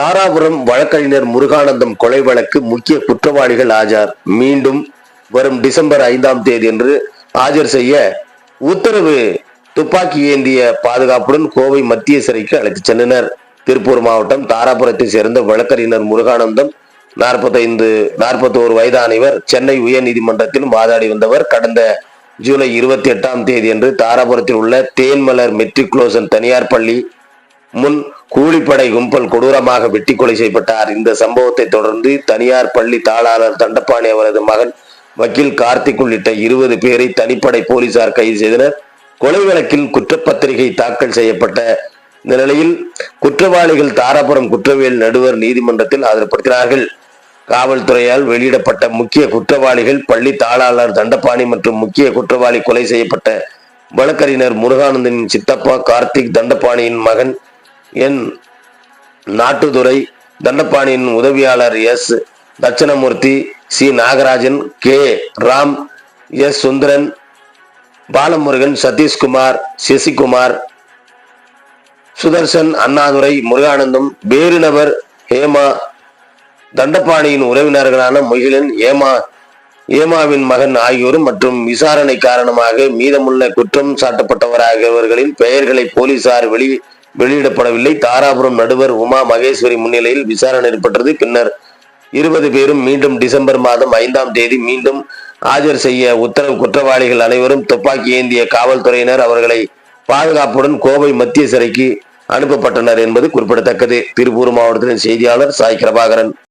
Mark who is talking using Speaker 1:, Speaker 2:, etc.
Speaker 1: தாராபுரம் வழக்கறிஞர் முருகானந்தம் கொலை வழக்கு முக்கிய குற்றவாளிகள் ஆஜர். மீண்டும் வரும் டிசம்பர் ஐந்தாம் தேதி என்று ஆஜர் செய்ய உத்தரவு துப்பாக்கி ஏந்திய பாதுகாப்புடன் கோவை மத்திய சிறைக்கு அழைத்துச் சென்றனர். திருப்பூர் மாவட்டம் தாராபுரத்தை சேர்ந்த வழக்கறிஞர் முருகானந்தம் நாற்பத்தைந்து நாற்பத்தோரு வயதான இவர் சென்னை உயர்நீதிமன்றத்தில் வாதாடி வந்தவர். கடந்த ஜூலை இருபத்தி எட்டாம் தேதி அன்று தாராபுரத்தில் உள்ள தேன்மலர் மெட்ரிகுலோசன் தனியார் பள்ளி முன் கூலிப்படை கும்பல் கொடூரமாக வெட்டி கொலை செய்யப்பட்டார். இந்த சம்பவத்தை தொடர்ந்து தனியார் பள்ளி தாளாளர் தண்டபாணி அவரது மகன் வக்கீல் கார்த்திக் உள்ளிட்ட இருபது பேரை தனிப்படை போலீசார் கைது செய்தனர். கொலை வழக்கில் குற்றப்பத்திரிகை தாக்கல் செய்யப்பட்ட இந்த நிலையில் குற்றவாளிகள் தாராபுரம் குற்றவியல் நடுவர் நீதிமன்றத்தில் ஆஜர்படுத்தினார்கள். காவல்துறையால் வெளியிடப்பட்ட முக்கிய குற்றவாளிகள் பள்ளி தாளாளர் தண்டபாணி மற்றும் முக்கிய குற்றவாளி கொலை செய்யப்பட்ட வழக்கறிஞர் முருகானந்தனின் சித்தப்பா கார்த்திக் தண்டபாணியின் மகன் என் நாட்டுதுரை தண்டபாணியின் உதவியாளர் S Dakshinamurthy C. Nagarajan K. Ram S. Sundaran Balamurugan Sathishkumar Sasikumar Sudarshan Annadurai Muruganandam வேறு நபர் ஹேமா தண்டபாணியின் உறவினர்களான முகிலன் ஏமா ஏமாவின் மகன் ஆகியோரும் மற்றும் விசாரணை காரணமாக மீதமுள்ள குற்றம் சாட்டப்பட்டவராகியவர்களின் பெயர்களை போலீசார் வெளி வெளியிடப்படவில்லை. தாராபுரம் நடுவர் உமா மகேஸ்வரி முன்னிலையில் விசாரணை ஏற்பட்டது. பின்னர் இருபது பேரும் மீண்டும் டிசம்பர் மாதம் ஐந்தாம் தேதி மீண்டும் ஆஜர் செய்ய உத்தரவு. குற்றவாளிகள் அனைவரும் துப்பாக்கி ஏந்திய காவல்துறையினர் அவர்களை பாதுகாப்புடன் கோவை மத்திய சிறைக்கு அனுப்பப்பட்டனர் என்பது குறிப்பிடத்தக்கது. திருப்பூர் மாவட்டத்தின் செய்தியாளர் சாய் கிரபாகரன்